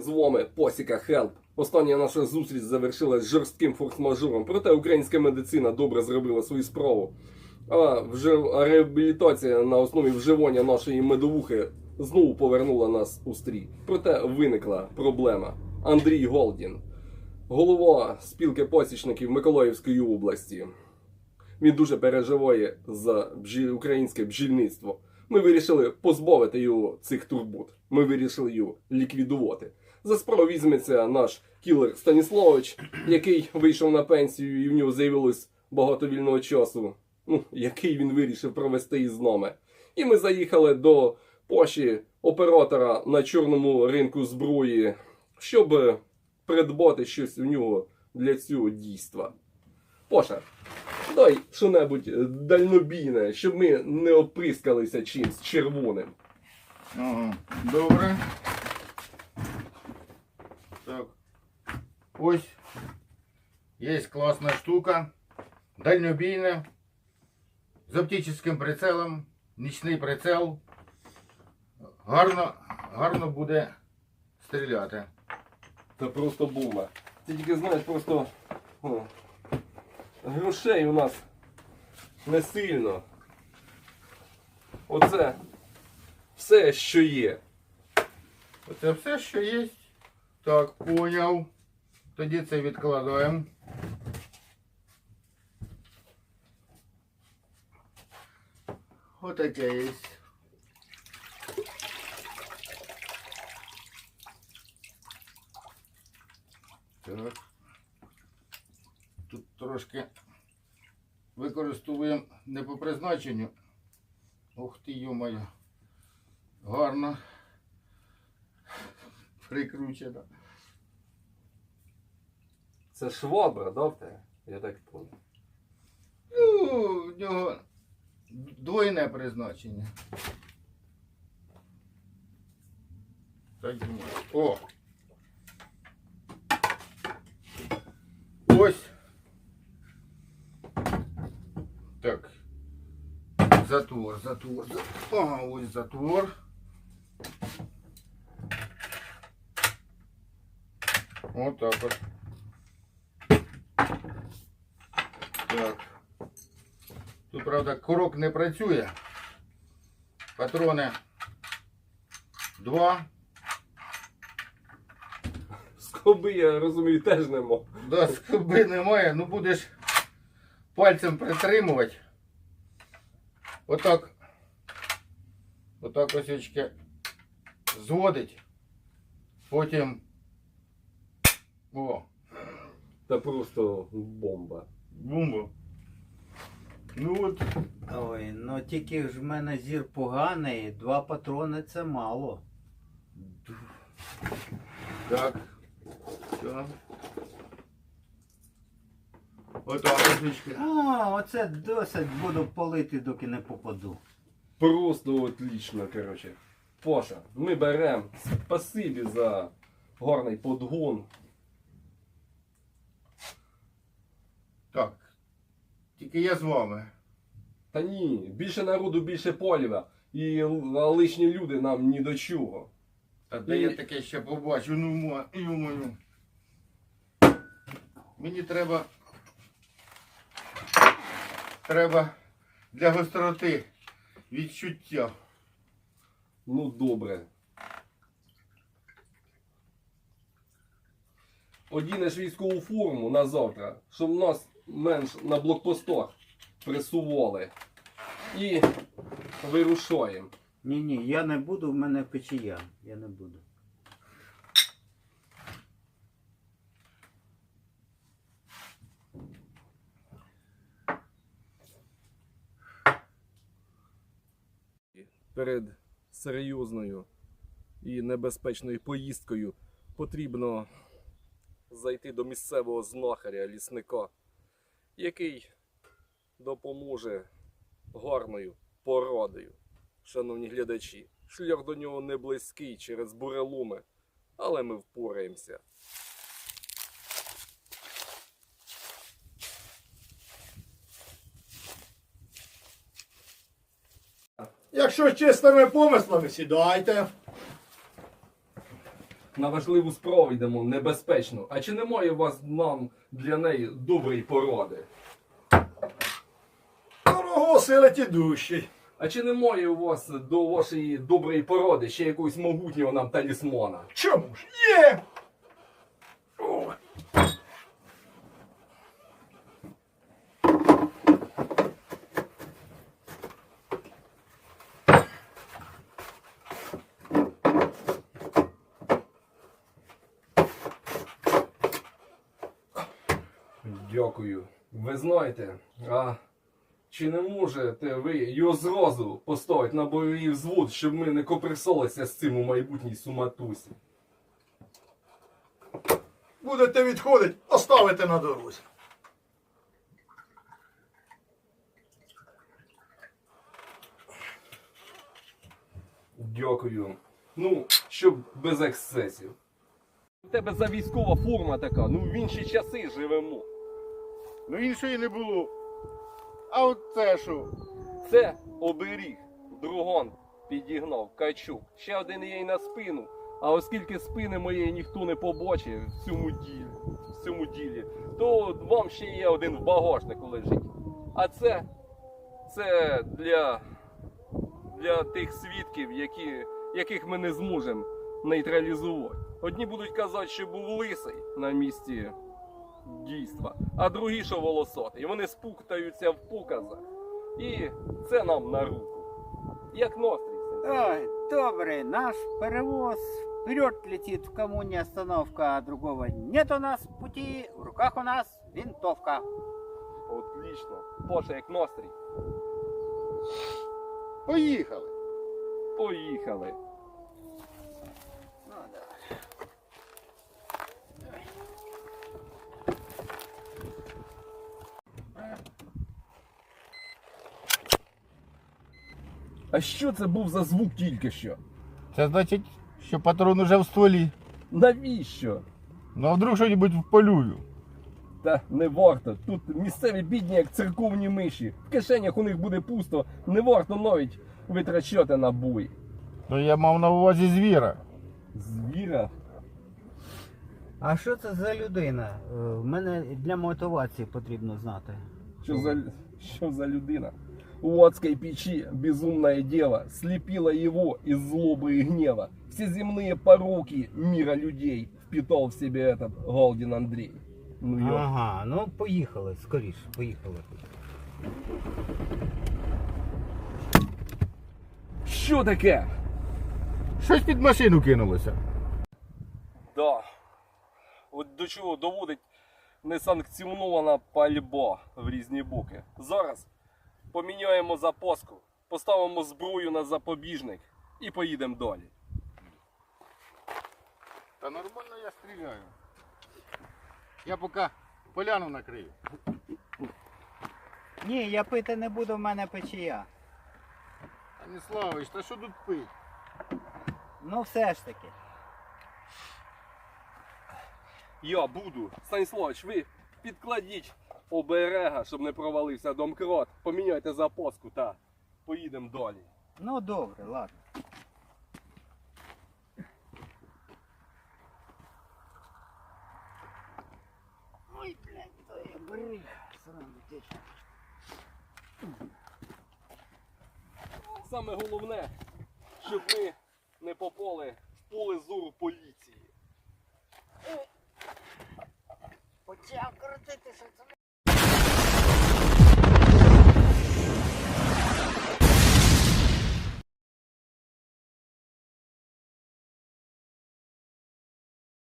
З вами Посіка Хелп. Остання наша зустріч завершилась жорстким форс-мажором, проте українська медицина добре зробила свою справу. А вже реабілітація на основі вживання нашої медовухи знову повернула нас у стрій. Проте виникла проблема. Андрій Голдін, голова спілки пасічників Миколаївської області. Він дуже переживає за українське бджільництво. Ми вирішили позбавити його цих турбот. Ми вирішили його ліквідувати. За справу візьметься наш кілер Станіславович, який вийшов на пенсію, і в нього з'явилось багато вільного часу, ну, який він вирішив провести із нами. І ми заїхали до Поші оператора на чорному ринку зброї, щоб придбати щось у нього для цього дійства. Поша, дай що-небудь дальнобійне, щоб ми не оприскалися чимсь червоним. Ага, добре. Так. Ось. Є класна штука. Дальнобійна. З оптичним прицелом. Нічний прицел. Гарно, гарно буде стріляти. Це просто бомба. Ти тільки знаєш, просто о, грошей у нас не сильно. Оце все, що є. Оце все, що є. Так, поняв. Тоді це відкладаємо. Отаке є. Так. Тут трошки використовуємо не по призначенню. Ух ти, йо-моє. Гарно прикручено. Це швабра, да. Я так понял. Ну, в нього двойне призначення. Так думаю. О! Ось. Так. Затвор, затвор. Ага, ось затвор. Отак от. Так. Тут, правда, курок не працює. Патрони два. Скоби, я розумію, теж нема. Да, скоби немає, ну будеш пальцем притримувати. Отак. Отак ось очки зводить. Потім. О, Це просто бомба. Бомба. Ну от. Ой, ну тільки ж в мене зір поганий, два патрони це мало. Так. Все. Отак ось. А, оце досить буду палити, доки не попаду. Просто отлично, короче. Поша, ми беремо. Спасибі за гарний подгон. Так. Тільки я з вами. Та ні, більше народу, більше поліва. І лишні люди нам ні до чого. А де І- я таке ще побачу? Ну ма, йо-моє. Мені треба. Треба для гостроти відчуття. Ну добре. Одінеш військову форму на завтра, щоб нас менш на блокпостах пресували. І вирушаємо. Ні, ні, я не буду, в мене печія. Я не буду. перед серйозною і небезпечною поїздкою потрібно зайти до місцевого знахаря лісника, який допоможе гарною порадою. Шановні глядачі, шлях до нього не близький через буреломи, але ми впораємося. Якщо з чистими помислами, сідайте. На важливу справу йдемо небезпечно. А чи немає у вас нам для неї доброї поради? Дорого силить душі. А чи немає у вас до вашої доброї породи ще якогось могутнього нам талісмона? Чому ж? Є! Дякую. Ви знаєте, а чи не можете ви його зразу поставити на бойовий взвод, щоб ми не коприсалися з цим у майбутній суматусі? Будете відходити, оставите на дорозі. Дякую. Ну, щоб без ексцесів. У тебе за військова форма така, ну в інші часи живемо. Ну іншої не було. А от це що? Це оберіг. Другон підігнав качук. Ще один є й на спину. А оскільки спини моєї ніхто не побачив в цьому ділі, в цьому ділі, то вам ще є один в багажнику лежить. А це, це для, для тих свідків, які, яких ми не зможемо нейтралізувати. Одні будуть казати, що був лисий на місці дійства, а другі, що волосатий. І вони спуктаються в показах. І це нам на руку. Як настрій? Ой, добрый, наш перевоз вперед летит, в кому не остановка, другого нет у нас пути, в руках у нас винтовка. Отлично. Поша, як настрій. Поїхали. Поїхали. Ну, да. А що це був за звук тільки що? Це значить, що патрон уже в стволі. Навіщо? Ну а вдруг щось вполюю. Та не варто. Тут місцеві бідні, як церковні миші. В кишенях у них буде пусто, не варто навіть витрачати на бой. То я мав на увазі звіра. Звіра. А що це за людина? Е, В мене для мотивації потрібно знати. Що за, що за людина? У адской печи безумное дело слепило его из злобы и гнева. Все земные пороки мира людей впитал в себе этот Галдин Андрей. Ну ё. Ага, ну поїхали, скоріше, поїхали. Що таке? Щось під машину кинулося. Да. От до чого доводить несанкціонована пальба в різні боки. Зараз поміняємо запаску, поставимо зброю на запобіжник і поїдемо далі. Та нормально я стріляю. Я поки поляну накрию. Ні, я пити не буду, в мене печія. Станіславич, та що тут пить? Ну все ж таки. Я буду. Станіславич, ви підкладіть оберега, щоб не провалився домкрат. Поміняйте запаску та поїдемо далі. Ну добре, ладно. Ой, блядь, то я бриг. Сраний тече. Саме головне, щоб ми не попали в поле зору поліції. Почав крутитися.